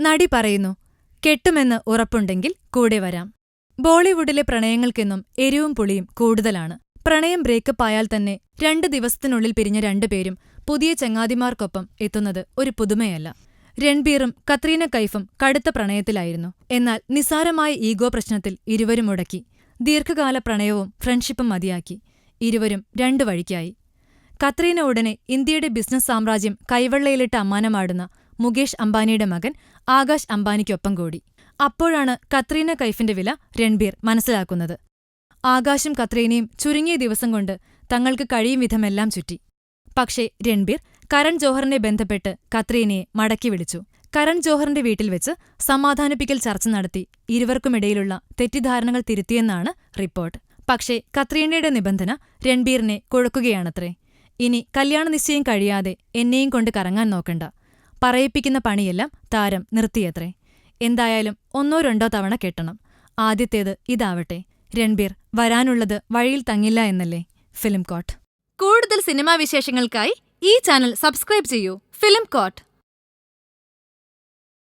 നടി പറയുന്നു കെട്ടുമെന്ന് ഉറപ്പുണ്ടെങ്കിൽ കൂടെ വരാം. ബോളിവുഡിലെ പ്രണയങ്ങൾക്കെന്നും എരിവും പുളിയും കൂടുതലാണ്. പ്രണയം ബ്രേക്കപ്പ് ആയാൽ തന്നെ രണ്ട് ദിവസത്തിനുള്ളിൽ പിരിഞ്ഞ രണ്ടുപേരും പുതിയ ചങ്ങാതിമാർക്കൊപ്പം എത്തുന്നത് ഒരു പുതുമയല്ല. രൺബീറും കത്രീന കൈഫും കടുത്ത പ്രണയത്തിലായിരുന്നു. എന്നാൽ നിസ്സാരമായ ഈഗോ പ്രശ്നത്തിൽ ഇരുവരും മുടക്കി. ദീർഘകാല പ്രണയവും ഫ്രണ്ട്ഷിപ്പും മതിയാക്കി. ഇരുവരും രണ്ടു വഴിക്കായി. കത്രീന ഉടനെ ഇന്ത്യയുടെ ബിസിനസ് സാമ്രാജ്യം കൈവെള്ളയിലിട്ട് അമ്മാനമാടുന്ന മുകേഷ് അംബാനിയുടെ മകൻ ആകാശ് അംബാനിക്കൊപ്പം കൂടി. അപ്പോഴാണ് കത്രീന കൈഫിന്റെ വില രൺബീർ മനസ്സിലാക്കുന്നത്. ആകാശും കത്രീനയും ചുരുങ്ങിയ ദിവസം കൊണ്ട് തങ്ങൾക്ക് കഴിയും വിധമെല്ലാം ചുറ്റി. പക്ഷേ രൺബീർ കരൺ ജോഹറിനെ ബന്ധപ്പെട്ട് കത്രീനയെ മടക്കി വിളിച്ചു. കരൺ ജോഹറിന്റെ വീട്ടിൽ വെച്ച് സമാധാനിപ്പിക്കൽ ചർച്ച നടത്തി ഇരുവർക്കുമിടയിലുള്ള തെറ്റിദ്ധാരണകൾ തിരുത്തിയെന്നാണ് റിപ്പോർട്ട്. പക്ഷേ കത്രീനയുടെ നിബന്ധന രൺബീറിനെ കൊഴുക്കുകയാണത്രേ. ഇനി കല്യാണ നിശ്ചയം കഴിയാതെ എന്നെയും കൊണ്ട് കറങ്ങാൻ നോക്കണ്ട. പറയിപ്പിക്കുന്ന പണിയെല്ലാം താരം നിർത്തിയത്രേ. എന്തായാലും ഒന്നോ രണ്ടോ തവണ കെട്ടണം. ആദ്യത്തേത് ഇതാവട്ടെ. രൺബീർ വരാനുള്ളത് വഴിയിൽ തങ്ങില്ല എന്നല്ലേ? ഫിലിം കോട്ട്. കൂടുതൽ സിനിമാ വിശേഷങ്ങൾക്കായി ഈ ചാനൽ സബ്സ്ക്രൈബ് ചെയ്യൂ. Film coat.